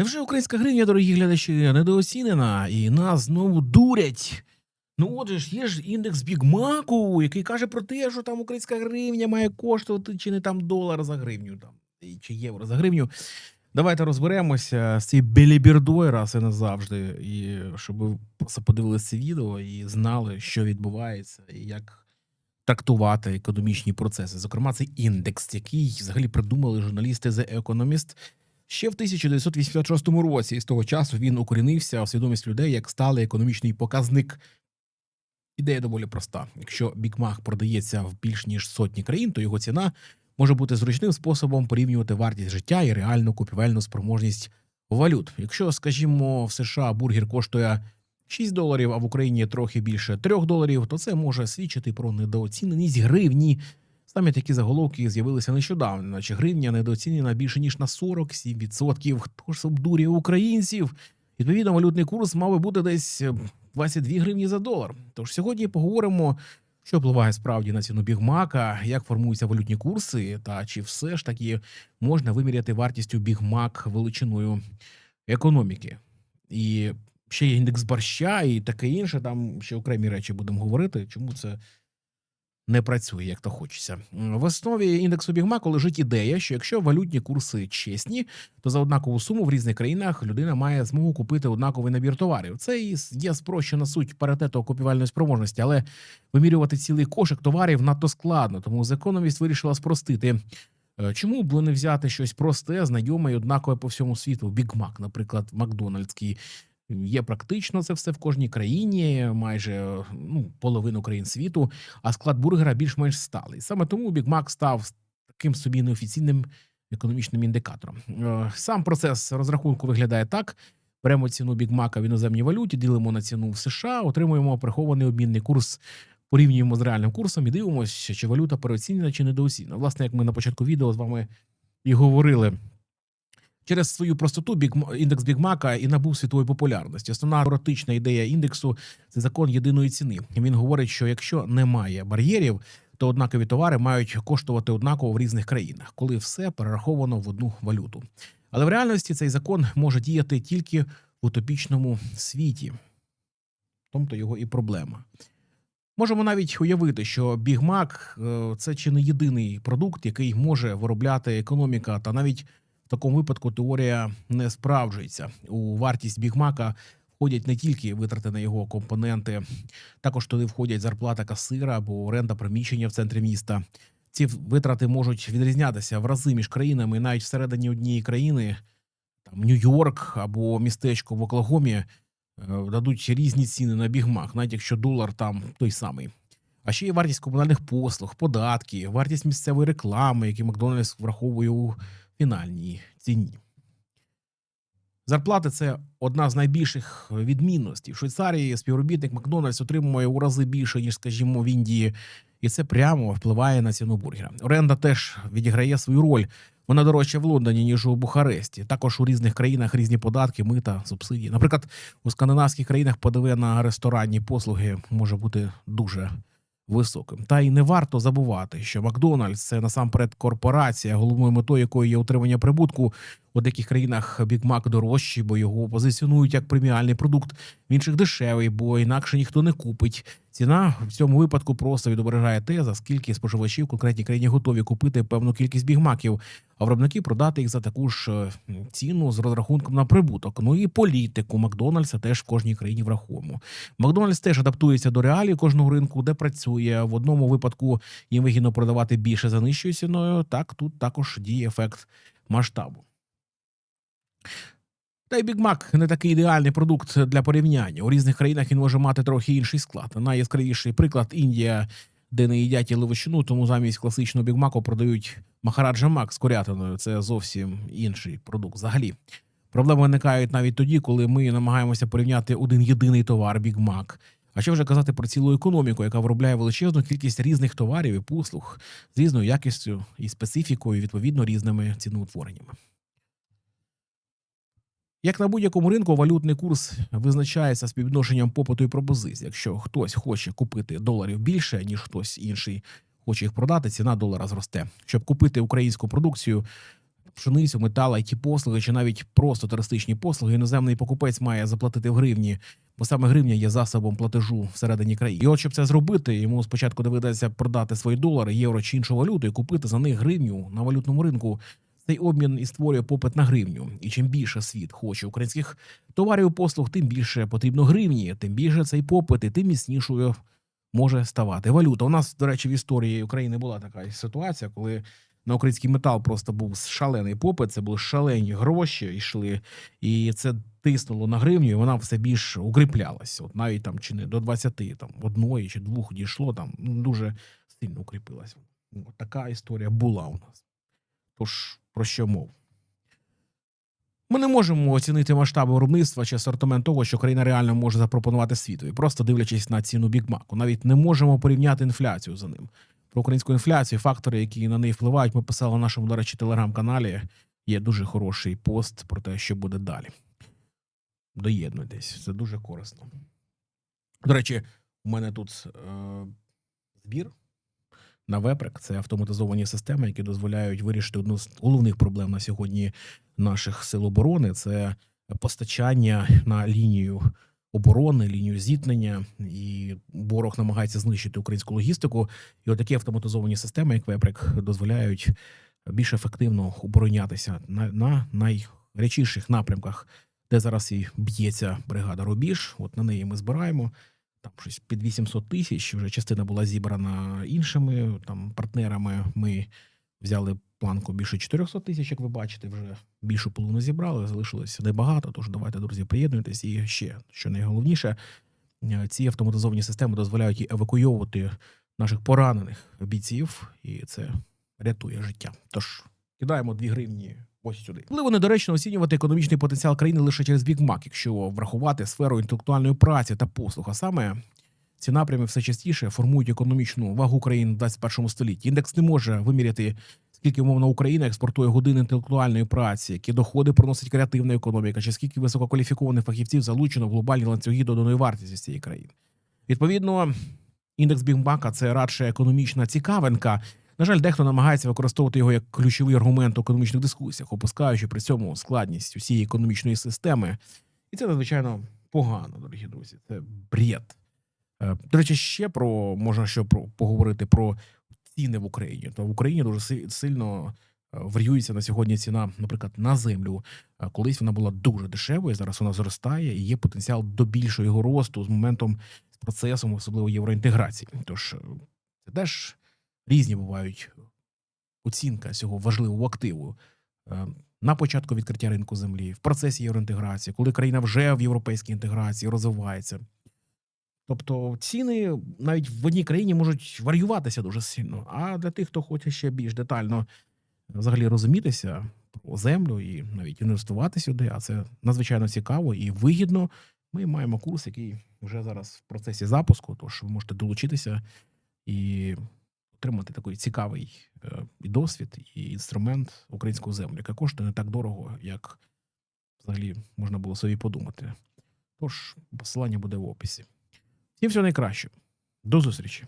Невже українська гривня, дорогі глядачі, недооцінена і нас знову дурять? Ну, отже ж, є ж індекс Бігмаку, який каже про те, що там українська гривня має коштувати чи не там долар за гривню, там, чи євро за гривню. Давайте розберемося з цією белібірдою раз і назавжди, і щоб ви подивилися це відео і знали, що відбувається, і як трактувати економічні процеси. Зокрема, цей індекс, який взагалі придумали журналісти The Economist ще в 1986 році. І з того часу він укорінився в свідомість людей як сталий економічний показник. Ідея доволі проста. Якщо Бікмах продається в більш ніж сотні країн, то його ціна може бути зручним способом порівнювати вартість життя і реальну купівельну спроможність валют. Якщо, скажімо, в США бургер коштує 6 доларів, а в Україні трохи більше 3 доларів, то це може свідчити про недооціненість гривні. Саме такі заголовки з'явилися нещодавно, наче гривня недооцінена більше ніж на 47%. Хто ж обдурює українців? Відповідно, валютний курс мав би бути десь е, 22 гривні за долар. Тож сьогодні поговоримо, що впливає справді на ціну бігмака, як формуються валютні курси, та чи все ж таки можна виміряти вартістю бігмак величиною економіки. І ще є індекс борща і таке інше. Там ще окремі речі будемо говорити. Чому це не працює, як то хочеться. В основі індексу Бігмаку лежить ідея, що якщо валютні курси чесні, то за однакову суму в різних країнах людина має змогу купити однаковий набір товарів. Це і є спрощена суть паритету купівельної спроможності, але вимірювати цілий кошик товарів надто складно, тому The вирішила спростити. Е, Чому б не взяти щось просте, знайоме і однакове по всьому світу? Біг Мак, наприклад, Макдональдський. Є практично це все в кожній країні, майже ну, половину країн світу, а склад бургера більш-менш сталий. Саме тому Біг Мак став таким собі неофіційним економічним індикатором. Е, Сам процес розрахунку виглядає так: беремо ціну Біг Мака в іноземній валюті, ділимо на ціну в США, отримуємо прихований обмінний курс, порівнюємо з реальним курсом і дивимося, чи валюта переоцінена чи недооцінена. Власне, як ми на початку відео з вами і говорили. Через свою простоту Біг індекс Бігмака і набув світової популярності. Основна теоретична ідея індексу це закон єдиної ціни. Він говорить, що якщо немає бар'єрів, то однакові товари мають коштувати однаково в різних країнах, коли все перераховано в одну валюту. Але в реальності цей закон може діяти тільки в утопічному світі, тому його і проблема. Можемо навіть уявити, що Біг Мак е, це чи не єдиний продукт, який може виробляти економіка, та навіть в такому випадку теорія не справджується. У вартість Бігмака входять не тільки витрати на його компоненти, також туди входять зарплата касира або оренда приміщення в центрі міста. Ці витрати можуть відрізнятися в рази між країнами, навіть всередині однієї країни, там Нью-Йорк або містечко в Оклагомі, е, дадуть різні ціни на бігмак, навіть якщо долар там той самий. А ще є вартість комунальних послуг, податки, вартість місцевої реклами, які Макдональдс враховує у фінальній ціні. Зарплати це одна з найбільших відмінностей. В Швейцарії співробітник Макдональдс отримує у рази більше, ніж, скажімо, в Індії, і це прямо впливає на ціну бургера. Оренда теж відіграє свою роль. Вона дорожча в Лондоні, ніж у Бухаресті. Також у різних країнах різні податки, мита, субсидії. Наприклад, у скандинавських країнах ПДВ на ресторанні послуги може бути дуже високим. Та й не варто забувати, що Макдональдс це насамперед корпорація, головною метою якої є утримання прибутку. У деяких країнах Біг Мак дорожчий, бо його позиціонують як преміальний продукт, в інших дешевий, бо інакше ніхто не купить. Ціна в цьому випадку просто відображає те, за скільки споживачів в конкретній країні готові купити певну кількість бігмаків, а виробники продати їх за таку ж е, ціну з розрахунком на прибуток. Ну і політику Макдональдса теж в кожній країні враховуємо. Макдональдс теж адаптується до реалій кожного ринку, де працює. В одному випадку їм вигідно продавати більше за нижчою ціною. Так тут також діє ефект масштабу. Та й Біг Мак не такий ідеальний продукт для порівняння. У різних країнах він може мати трохи інший склад. Найяскравіший приклад Індія, де не їдять яловичину, тому замість класичного бігмаку продають Махараджа Мак з курятиною. Це зовсім інший продукт. Взагалі. Проблеми виникають навіть тоді, коли ми намагаємося порівняти один єдиний товар Біг Мак. А що вже казати про цілу економіку, яка виробляє величезну кількість різних товарів і послуг з різною якістю і специфікою, відповідно різними ціноутвореннями. Як на будь-якому ринку, валютний курс визначається співвідношенням попиту і пропозиції. Якщо хтось хоче купити доларів більше, ніж хтось інший хоче їх продати, ціна долара зросте. Щоб купити українську продукцію, пшеницю, метал, it послуги чи навіть просто туристичні послуги, іноземний покупець має заплатити в гривні, бо саме гривня є засобом платежу всередині країни. І от щоб це зробити, йому спочатку доведеться продати свої долари, євро чи іншу валюту і купити за них гривню на валютному ринку. Цей обмін і створює попит на гривню. І чим більше світ хоче українських товарів і послуг, тим більше потрібно гривні, тим більше цей попит, і тим міцнішою може ставати валюта. У нас, до речі, в історії України була така ситуація, коли на український метал просто був шалений попит, це були шалені гроші йшли, і це тиснуло на гривню, і вона все більш укріплялася. От навіть там чи не до 20, там одної чи двох дійшло, там ну, дуже сильно укріпилася. Така історія була у нас. Тож про що мов? Ми не можемо оцінити масштаби виробництва чи асортимент того, що країна реально може запропонувати світові, просто дивлячись на ціну бікмаку. Навіть не можемо порівняти інфляцію за ним. Про українську інфляцію, фактори, які на неї впливають, ми писали в нашому, до речі, телеграм-каналі. Є дуже хороший пост про те, що буде далі. Доєднуйтесь, це дуже корисно. До речі, у мене тут е, збір на вепрек. Це автоматизовані системи, які дозволяють вирішити одну з головних проблем на сьогодні наших сил оборони. Це постачання на лінію оборони, лінію зіткнення, і ворог намагається знищити українську логістику. І отакі автоматизовані системи, як вепрек, дозволяють більш ефективно оборонятися на, на найгарячіших напрямках, де зараз і б'ється бригада Рубіж. От на неї ми збираємо. Там щось під 800 тисяч. Вже частина була зібрана іншими там партнерами. Ми взяли планку більше 400 тисяч, як ви бачите, вже більшу половину зібрали. Залишилося небагато. Тож давайте, друзі, приєднуйтесь. І ще що найголовніше, е, ці автоматизовані системи дозволяють і евакуйовувати наших поранених бійців, і це рятує життя. Тож кидаємо 2 гривні. Ось сюди. Можливо, недоречно оцінювати економічний потенціал країни лише через Mac, якщо врахувати сферу інтелектуальної праці та послуг. А саме ці напрями все частіше формують економічну вагу країн в 21 столітті. Індекс не може виміряти, скільки умовно Україна експортує годин інтелектуальної праці, які доходи приносить креативна економіка, чи скільки висококваліфікованих фахівців залучено в глобальні ланцюги доданої вартості цієї країни. Відповідно, індекс Бігмака це радше економічна цікавинка. На жаль, дехто намагається використовувати його як ключовий аргумент у економічних дискусіях, опускаючи при цьому складність усієї економічної системи. І це надзвичайно погано, дорогі друзі. Це бред. Е, До речі, ще про можна ще про поговорити про ціни в Україні. То в Україні дуже сильно е, варіюється на сьогодні ціна, наприклад, на землю. Е, Колись вона була дуже дешевою, зараз вона зростає і є потенціал до більшого його росту з моментом з процесом, особливо євроінтеграції. Тож це теж різні бувають оцінка цього важливого активу. Е, На початку відкриття ринку землі, в процесі євроінтеграції, коли країна вже в європейській інтеграції розвивається. Тобто ціни навіть в одній країні можуть варіюватися дуже сильно. А для тих, хто хоче ще більш детально взагалі розумітися про землю і навіть інвестувати сюди, а це надзвичайно цікаво і вигідно. Ми маємо курс, який вже зараз в процесі запуску, тож ви можете долучитися і отримати такий цікавий е, і досвід, і інструмент українську землю, яка коштує не так дорого, як взагалі можна було собі подумати. Тож посилання буде в описі. Всім всього найкраще. До зустрічі.